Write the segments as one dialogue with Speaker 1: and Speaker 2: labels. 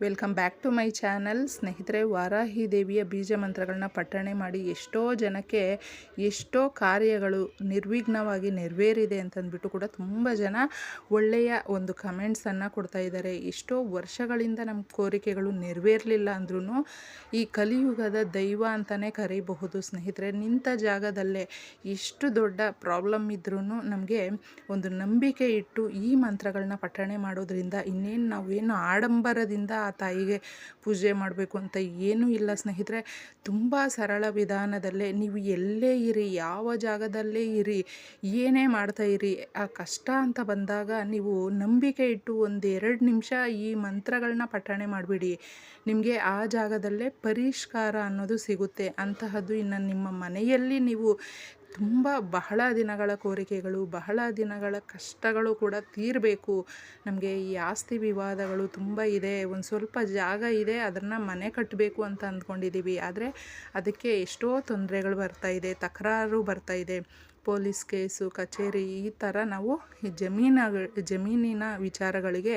Speaker 1: Welcome back to my channel. ಸ್ನೇಹಿತರೆ, ವಾರಾಹಿ ದೇವಿಯ ಬೀಜ ಮಂತ್ರಗಳನ್ನ ಪಠಣೆ ಮಾಡಿ ಎಷ್ಟೋ ಜನಕ್ಕೆ ಎಷ್ಟೋ ಕಾರ್ಯಗಳು ನಿರ್ವಿಘ್ನವಾಗಿ ನೆರವೇರಿದೆ ಅಂತಂದ್ಬಿಟ್ಟು ಕೂಡ ತುಂಬ ಜನ ಒಳ್ಳೆಯ ಒಂದು ಕಮೆಂಟ್ಸನ್ನು ಕೊಡ್ತಾ ಇದ್ದಾರೆ. ಎಷ್ಟೋ ವರ್ಷಗಳಿಂದ ನಮ್ಮ ಕೋರಿಕೆಗಳು ನೆರವೇರಲಿಲ್ಲ ಅಂದ್ರೂ ಈ ಕಲಿಯುಗದ ದೈವ ಅಂತಲೇ ಕರೀಬಹುದು. ಸ್ನೇಹಿತರೆ, ನಿಂತ ಜಾಗದಲ್ಲೇ ಎಷ್ಟು ದೊಡ್ಡ ಪ್ರಾಬ್ಲಮ್ ಇದ್ರೂ ನಮಗೆ ಒಂದು ನಂಬಿಕೆ ಇಟ್ಟು ಈ ಮಂತ್ರಗಳನ್ನ ಪಠಣೆ ಮಾಡೋದ್ರಿಂದ ಇನ್ನೇನು ನಾವೇನು ಆಡಂಬರದಿಂದ ಆ ತಾಯಿಗೆ ಪೂಜೆ ಮಾಡಬೇಕು ಅಂತ ಏನೂ ಇಲ್ಲ ಸ್ನೇಹಿತರೆ. ತುಂಬ ಸರಳ ವಿಧಾನದಲ್ಲೇ ನೀವು ಎಲ್ಲೇ ಇರಿ, ಯಾವ ಜಾಗದಲ್ಲೇ ಇರಿ, ಏನೇ ಮಾಡ್ತಾ ಇರಿ, ಆ ಕಷ್ಟ ಅಂತ ಬಂದಾಗ ನೀವು ನಂಬಿಕೆ ಇಟ್ಟು ಒಂದೆರಡು ನಿಮಿಷ ಈ ಮಂತ್ರಗಳನ್ನ ಪಠಣೆ ಮಾಡಿಬಿಡಿ. ನಿಮಗೆ ಆ ಜಾಗದಲ್ಲೇ ಪರಿಷ್ಕಾರ ಅನ್ನೋದು ಸಿಗುತ್ತೆ. ಅಂತಹದ್ದು ಇನ್ನು ನಿಮ್ಮ ಮನೆಯಲ್ಲಿ ನೀವು ತುಂಬ ಬಹಳ ದಿನಗಳ ಕೋರಿಕೆಗಳು, ಬಹಳ ದಿನಗಳ ಕಷ್ಟಗಳು ಕೂಡ ತೀರಬೇಕು. ನಮಗೆ ಈ ಆಸ್ತಿ ವಿವಾದಗಳು ತುಂಬ ಇದೆ, ಒಂದು ಸ್ವಲ್ಪ ಜಾಗ ಇದೆ, ಅದನ್ನು ಮನೆ ಕಟ್ಟಬೇಕು ಅಂತ ಅಂದ್ಕೊಂಡಿದ್ದೀವಿ ಆದರೆ ಅದಕ್ಕೆ ಎಷ್ಟೋ ತೊಂದರೆಗಳು ಬರ್ತಾ ಇದೆ, ತಕರಾರು ಇದೆ. ಪೊಲೀಸ್ ಕೇಸು, ಕಚೇರಿ ಈ ಥರ ನಾವು ಈ ಜಮೀನುಗಳ ಜಮೀನಿನ ವಿಚಾರಗಳಿಗೆ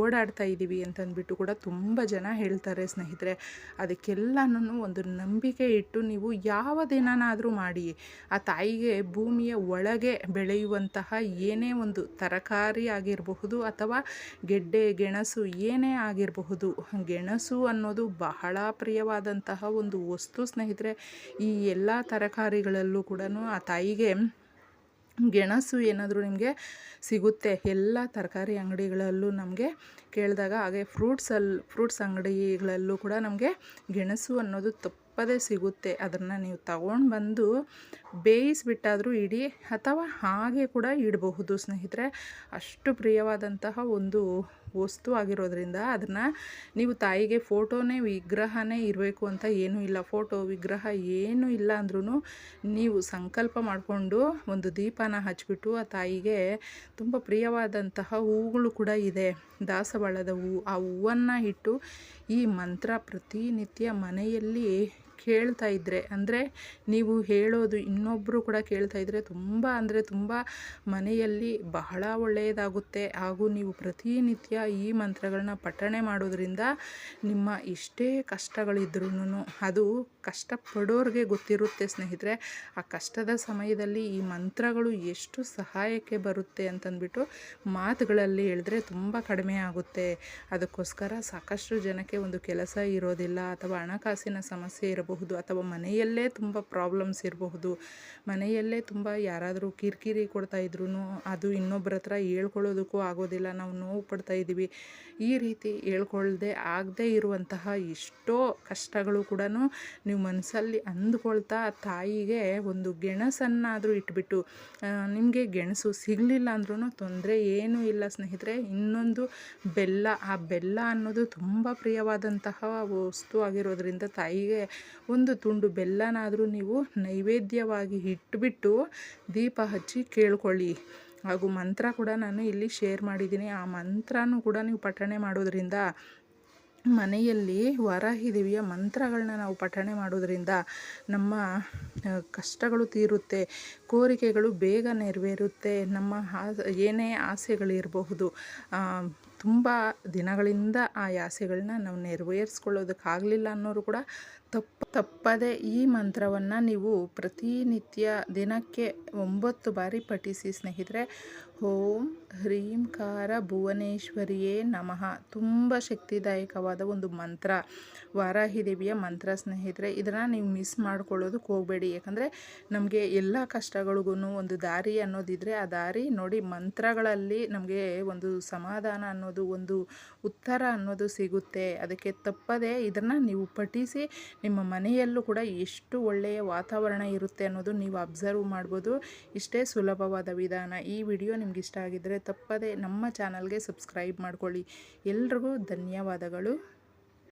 Speaker 1: ಓಡಾಡ್ತಾ ಇದ್ದೀವಿ ಅಂತಂದ್ಬಿಟ್ಟು ಕೂಡ ತುಂಬ ಜನ ಹೇಳ್ತಾರೆ ಸ್ನೇಹಿತರೆ. ಅದಕ್ಕೆಲ್ಲನೂ ಒಂದು ನಂಬಿಕೆ ಇಟ್ಟು ನೀವು ಯಾವ ದಿನನಾದರೂ ಮಾಡಿ, ಆ ತಾಯಿಗೆ ಭೂಮಿಯ ಒಳಗೆ ಬೆಳೆಯುವಂತಹ ಏನೇ ಒಂದು ತರಕಾರಿ ಆಗಿರಬಹುದು ಅಥವಾ ಗೆಡ್ಡೆ, ಗೆಣಸು ಏನೇ ಆಗಿರಬಹುದು, ಗೆಣಸು ಅನ್ನೋದು ಬಹಳ ಪ್ರಿಯವಾದಂತಹ ಒಂದು ವಸ್ತು ಸ್ನೇಹಿತರೆ. ಈ ಎಲ್ಲ ತರಕಾರಿಗಳಲ್ಲೂ ಕೂಡ ಆ ತಾಯಿಗೆ ಗೆಣಸು ಏನಾದರೂ ನಿಮಗೆ ಸಿಗುತ್ತೆ, ಎಲ್ಲ ತರಕಾರಿ ಅಂಗಡಿಗಳಲ್ಲೂ ನಮಗೆ ಕೇಳಿದಾಗ, ಹಾಗೆ ಫ್ರೂಟ್ಸಲ್ಲಿ ಫ್ರೂಟ್ಸ್ ಅಂಗಡಿಗಳಲ್ಲೂ ಕೂಡ ನಮಗೆ ಗೆಣಸು ಅನ್ನೋದು ತಪ್ಪದೇ ಸಿಗುತ್ತೆ. ಅದನ್ನು ನೀವು ತಗೊಂಡು ಬಂದು ಬೇಯಿಸಿಬಿಟ್ಟಾದರೂ ಇಡಿ ಅಥವಾ ಹಾಗೆ ಕೂಡ ಇಡಬಹುದು. ಸ್ನೇಹಿತರೆ, ಅಷ್ಟು ಪ್ರಿಯವಾದಂತಹ ಒಂದು ವಸ್ತು ಆಗಿರೋದ್ರಿಂದ ಅದನ್ನು ನೀವು ತಾಯಿಗೆ ಫೋಟೋನೇ ವಿಗ್ರಹನೇ ಇರಬೇಕು ಅಂತ ಏನೂ ಇಲ್ಲ. ಫೋಟೋ ವಿಗ್ರಹ ಏನೂ ಇಲ್ಲ ಅಂದ್ರೂ ನೀವು ಸಂಕಲ್ಪ ಮಾಡಿಕೊಂಡು ಒಂದು ದೀಪನ ಹಚ್ಚಿಬಿಟ್ಟು ಆ ತಾಯಿಗೆ ತುಂಬ ಪ್ರಿಯವಾದಂತಹ ಹೂಗಳು ಕೂಡ ಇದೆ. ದಾಸವಾಳದ ಹೂವು ಆ ಹೂವನ್ನು ಇಟ್ಟು ಈ ಮಂತ್ರ ಪ್ರತಿನಿತ್ಯ ಮನೆಯಲ್ಲಿ ಕೇಳ್ತಾ ಇದ್ದರೆ ಅಂದರೆ ನೀವು ಹೇಳೋದು ಇನ್ನೊಬ್ಬರು ಕೂಡ ಕೇಳ್ತಾ ಇದ್ದರೆ ತುಂಬ, ಅಂದರೆ ತುಂಬ ಮನೆಯಲ್ಲಿ ಬಹಳ ಒಳ್ಳೆಯದಾಗುತ್ತೆ. ಹಾಗೂ ನೀವು ಪ್ರತಿನಿತ್ಯ ಈ ಮಂತ್ರಗಳನ್ನ ಪಠಣೆ ಮಾಡೋದ್ರಿಂದ ನಿಮ್ಮ ಎಷ್ಟೇ ಕಷ್ಟಗಳಿದ್ರೂ ಅದು ಕಷ್ಟಪಡೋರಿಗೆ ಗೊತ್ತಿರುತ್ತೆ ಸ್ನೇಹಿತರೆ. ಆ ಕಷ್ಟದ ಸಮಯದಲ್ಲಿ ಈ ಮಂತ್ರಗಳು ಎಷ್ಟು ಸಹಾಯಕ್ಕೆ ಬರುತ್ತೆ ಅಂತಂದ್ಬಿಟ್ಟು ಮಾತುಗಳಲ್ಲಿ ಹೇಳಿದ್ರೆ ತುಂಬ ಕಡಿಮೆ ಆಗುತ್ತೆ. ಅದಕ್ಕೋಸ್ಕರ ಸಾಕಷ್ಟು ಜನಕ್ಕೆ ಒಂದು ಕೆಲಸ ಇರೋದಿಲ್ಲ ಅಥವಾ ಹಣಕಾಸಿನ ಸಮಸ್ಯೆ ಇರಬಹುದು ಅಥವಾ ಮನೆಯಲ್ಲೇ ತುಂಬ ಪ್ರಾಬ್ಲಮ್ಸ್ ಇರಬಹುದು. ಮನೆಯಲ್ಲೇ ತುಂಬ ಯಾರಾದರೂ ಕಿರಿಕಿರಿ ಕೊಡ್ತಾ ಇದ್ರೂ ಅದು ಇನ್ನೊಬ್ಬರ ಹತ್ರ ಹೇಳ್ಕೊಳ್ಳೋದಕ್ಕೂ ಆಗೋದಿಲ್ಲ, ನಾವು ನೋವು ಪಡ್ತಾ ಇದ್ದೀವಿ. ಈ ರೀತಿ ಹೇಳ್ಕೊಳ್ಳದೆ ಆಗದೇ ಇರುವಂತಹ ಎಷ್ಟೋ ಕಷ್ಟಗಳು ಕೂಡ ನೀವು ಮನಸ್ಸಲ್ಲಿ ಅಂದ್ಕೊಳ್ತಾ ತಾಯಿಗೆ ಒಂದು ಗೆಣಸನ್ನಾದರೂ ಇಟ್ಬಿಟ್ಟು ನಿಮಗೆ ಗೆಣಸು ಸಿಗಲಿಲ್ಲ ಅಂದ್ರೂ ತೊಂದರೆ ಏನೂ ಇಲ್ಲ ಸ್ನೇಹಿತರೆ. ಇನ್ನೊಂದು ಬೆಲ್ಲ, ಆ ಬೆಲ್ಲ ಅನ್ನೋದು ತುಂಬ ಪ್ರಿಯವಾದಂತಹ ವಸ್ತು ಆಗಿರೋದ್ರಿಂದ ತಾಯಿಗೆ ಒಂದು ತುಂಡು ಬೆಲ್ಲನಾದರೂ ನೀವು ನೈವೇದ್ಯವಾಗಿ ಇಟ್ಬಿಟ್ಟು ದೀಪ ಹಚ್ಚಿ ಕೇಳ್ಕೊಳ್ಳಿ. ಹಾಗೂ ಮಂತ್ರ ಕೂಡ ನಾನು ಇಲ್ಲಿ ಶೇರ್ ಮಾಡಿದ್ದೀನಿ. ಆ ಮಂತ್ರನೂ ಕೂಡ ನೀವು ಪಠಣೆ ಮಾಡೋದ್ರಿಂದ ಮನೆಯಲ್ಲಿ ವಾರಾಹಿ ದೇವಿಯ ಮಂತ್ರಗಳನ್ನ ನಾವು ಪಠಣೆ ಮಾಡೋದ್ರಿಂದ ನಮ್ಮ ಕಷ್ಟಗಳು ತೀರುತ್ತೆ, ಕೋರಿಕೆಗಳು ಬೇಗ ನೆರವೇರುತ್ತೆ, ನಮ್ಮ ಆ ಏನೇ ಆಸೆಗಳಿರಬಹುದು ತುಂಬ ದಿನಗಳಿಂದ ಆ ಆಸೆಗಳನ್ನ ನಾವು ನೆರವೇರಿಸ್ಕೊಳ್ಳೋದಕ್ಕಾಗಲಿಲ್ಲ ಅನ್ನೋರು ಕೂಡ ತಪ್ಪ, ತಪ್ಪದೆ ಈ ಮಂತ್ರವನ್ನು ನೀವು ಪ್ರತಿನಿತ್ಯ ದಿನಕ್ಕೆ ಒಂಬತ್ತು ಬಾರಿ ಪಠಿಸಿ ಸ್ನೇಹಿತರೆ, ಓಂ ಹ್ರೀಂಕಾರ ಭುವನೇಶ್ವರಿಯೇ ನಮಃ. ತುಂಬ ಶಕ್ತಿದಾಯಕವಾದ ಒಂದು ಮಂತ್ರ, ವಾರಾಹಿ ದೇವಿಯ ಮಂತ್ರ ಸ್ನೇಹಿತರೆ. ಇದನ್ನು ನೀವು ಮಿಸ್ ಮಾಡ್ಕೊಳ್ಳೋದಕ್ಕೆ ಹೋಗಬೇಡಿ. ಯಾಕಂದರೆ ನಮಗೆ ಎಲ್ಲ ಕಷ್ಟಗಳಿಗೂ ಒಂದು ದಾರಿ ಅನ್ನೋದಿದ್ರೆ ಆ ದಾರಿ ನೋಡಿ ಮಂತ್ರಗಳಲ್ಲಿ ನಮಗೆ ಒಂದು ಸಮಾಧಾನ ಅನ್ನೋದು, ಒಂದು ಉತ್ತರ ಅನ್ನೋದು ಸಿಗುತ್ತೆ. ಅದಕ್ಕೆ ತಪ್ಪದೆ ಇದನ್ನು ನೀವು ಪಠಿಸಿ ನಿಮ್ಮ ಮನೆಯಲ್ಲೂ ಕೂಡ ಎಷ್ಟು ಒಳ್ಳೆಯ ವಾತಾವರಣ ಇರುತ್ತೆ ಅನ್ನೋದು ನೀವು ಅಬ್ಸರ್ವ್ ಮಾಡ್ಬೋದು. ಇಷ್ಟೇ ಸುಲಭವಾದ ವಿಧಾನ. ಈ ವಿಡಿಯೋ ನಿಮ್ಗೆ ಇಷ್ಟ ಆಗಿದ್ದರೆ ತಪ್ಪದೆ ನಮ್ಮ ಚಾನಲ್ಗೆ ಸಬ್ಸ್ಕ್ರೈಬ್ ಮಾಡ್ಕೊಳ್ಳಿ. ಎಲ್ರಿಗೂ ಧನ್ಯವಾದಗಳು.